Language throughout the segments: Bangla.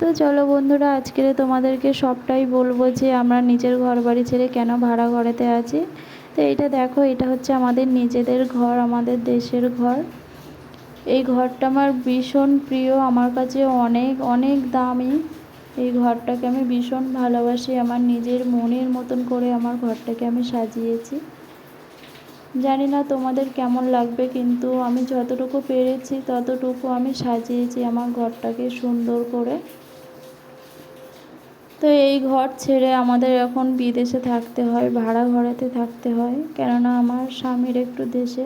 তো চলো বন্ধুরা আজকে তোমাদেরকে সবটাই বলব যে আমরা নিজের ঘর বাড়ি ছেড়ে কেন ভাড়া ঘরেতে আছি। তো এইটা দেখো এটা হচ্ছে আমাদের নিজেদের ঘর, আমাদের দেশের ঘর। এই ঘরটা আমার ভীষণ প্রিয়, আমার কাছে অনেক অনেক দামি। এই ঘরটাকে আমি ভীষণ ভালোবাসি, আমার নিজের মনের মতন করে আমার ঘরটাকে আমি সাজিয়েছি। জানি না তোমাদের কেমন লাগবে, কিন্তু আমি যতটুকু পেরেছি, ততটুকু আমি সাজিয়েছি আমার ঘরটাকে সুন্দর করে। তো এই ঘর ছেড়ে আমাদের এখন বিদেশে থাকতে হয়, ভাড়া ঘরেতে থাকতে হয়। কেননা আমার স্বামীর একটু দেশে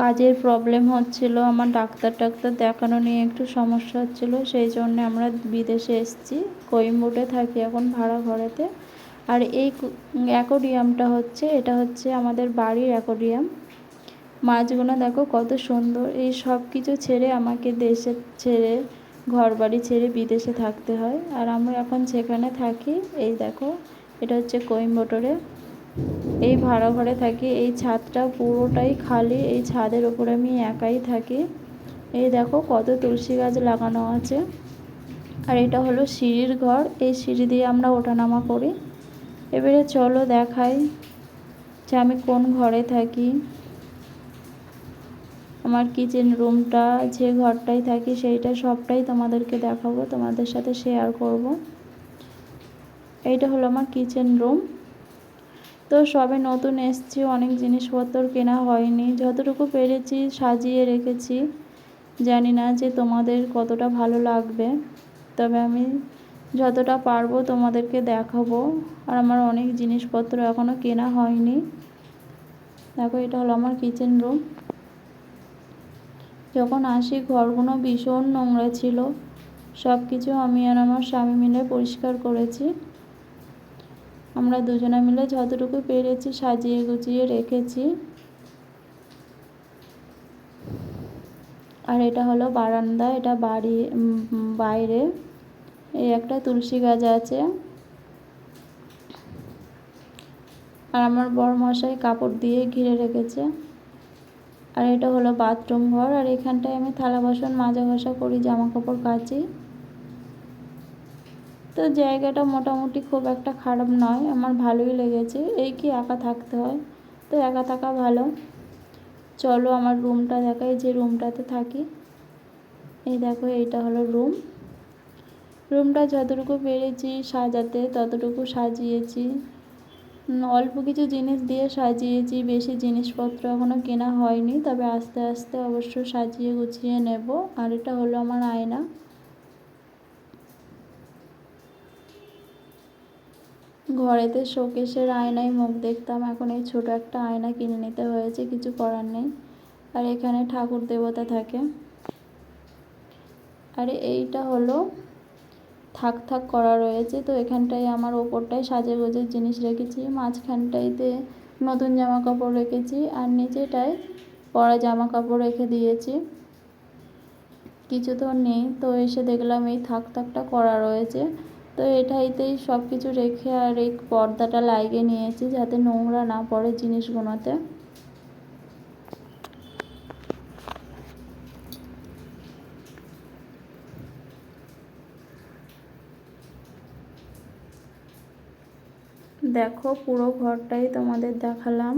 কাজের প্রবলেম হচ্ছিল, আমার ডাক্তার টাক্তার দেখানো নিয়ে একটু সমস্যা হচ্ছিল, সেই জন্য আমরা বিদেশে এসেছি কোয়েম্বুটে থাকি এখন ভাড়া ঘরেতে। আর এই অ্যাকোডিয়ামটা হচ্ছে, এটা হচ্ছে আমাদের বাড়ির অ্যাকোডিয়াম। মাছগুলো দেখো কত সুন্দর, এই সব কিছু ছেড়ে আমাকে দেশে ছেড়ে ঘর বাড়ি ছেড়ে বিদেশে থাকতে হয়। আর আমরা এখন সেখানে থাকি, এই দেখো, এটা হচ্ছে কোয়েম্বটোরে। এই ভাড়া ঘরে থাকি, এই ছাদটা পুরোটাই খালি, এই ছাদের ওপরে আমি একাই থাকি। এই দেখো, কত তুলসী গাছ লাগানো আছে। আর এটা হলো সিঁড়ির ঘর, এই সিঁড়ি দিয়ে আমরা ওঠানামা করি। এবারে চলো দেখাই যে আমি কোন ঘরে থাকি। আমার কিচেন রুমটা যে ঘরটাই থাকি সেইটা সবটাই তোমাদেরকে দেখাবো, তোমাদের সাথে শেয়ার করব। এইটা হলো আমার কিচেন রুম তো সবে নতুন এসছি, অনেক জিনিসপত্র কেনা হয়নি। যতটুকু পেরেছি সাজিয়ে রেখেছি। জানি না যে তোমাদের কতটা ভালো লাগবে, তবে আমি যতটা পারব তোমাদেরকে দেখাবো। আর আমার অনেক জিনিসপত্র এখনও কেনা হয়নি। দেখো, এটা হলো আমার কিচেন রুম যখন আসি, ঘরগুলো ভীষণ নোংরা ছিল। সব কিছু আমি আর আমার স্বামী মিলে পরিষ্কার করেছি। আমরা দুজনে মিলে যতটুকু পেরেছি সাজিয়ে গুছিয়ে রেখেছি। আর এটা হলো বারান্দা, এটা বাড়ি বাইরে। এই একটা তুলসী গাছ আছে। আর আমার বড় মশাই কাপড় দিয়ে ঘিরে রেখেছে। আর এটা হলো বাথরুম ঘর, আর এখানটায় আমি থালা বাসন, মাজা ঘষা করি জামা কাপড় কাচি। তো জায়গাটা মোটামুটি খুব একটা খারাপ নয়, আমার ভালোই লেগেছে। এই কি একা থাকতে হয়? তো একা থাকা ভালো। চলো আমার রুমটা দেখাই, যে রুমটাতে থাকি। এই দেখো, এইটা হলো রুম। রুমটা যতটুকু পেরেছি সাজাতে, ততটুকু সাজিয়েছি। অল্প কিছু জিনিস দিয়ে সাজিয়েছি, বেশি জিনিসপত্র এখনও কেনা হয়নি, তবে আস্তে আস্তে অবশ্য সাজিয়ে গুছিয়ে নেব, আর এটা হলো আমার আয়না। ঘরেতে শোকেশের আয়নায় মুখ দেখতাম, এখন এই ছোটো একটা আয়না কিনে নিতে হয়েছে, কিছু করার নেই, আর এখানে ঠাকুর দেবতা থাকে। আর এইটা হলো থাক থাক করা রয়েছে। তো এখানটায় আমার ওপরটায় সাজে গোজের জিনিস রেখেছি, মাঝখানটাইতে নতুন জামা কাপড় রেখেছি আর নিচেটায় পরা জামা কাপড় রেখে দিয়েছি। কিছু তো নেই, তো এসে দেখলাম এই থাক থাকটা করা রয়েছে। তো এটাইতেই সব কিছু রেখে আর এই পর্দাটা লাগিয়ে নিয়েছি যাতে নোংরা না পড়ে জিনিসগুলোতে। দেখো পুরো ঘরটাই তোমাদের দেখালাম।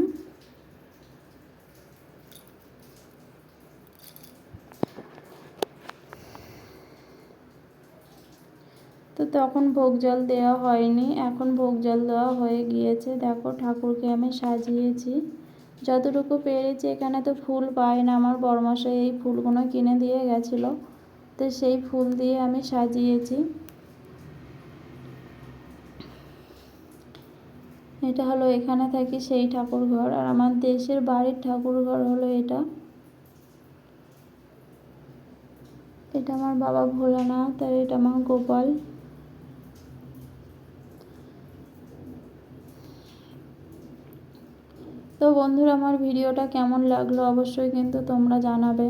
তো তখন ভোগ জল দেওয়া হয়নি, এখন ভোগ জল দেওয়া হয়ে গিয়েছে। দেখো ঠাকুরকে আমি সাজিয়েছি। যতটুকু পেরেছি এখানে তো ফুল পাই না, আমার বরমাসায় এই ফুলগুলো কিনে দিয়ে গেছিল। তো সেই ফুল দিয়ে আমি সাজিয়েছি। এটা হলো এখানে থাকি সেই ঠাকুর ঘর আর আমার দেশের বাড়ির ঠাকুর ঘর হলো এটা। এটা আমার বাবা ভোলানাথ আর এটা আমার গোপাল। তো বন্ধুরা, আমার ভিডিওটা কেমন লাগল অবশ্যই কিন্তু তোমরা জানাবে।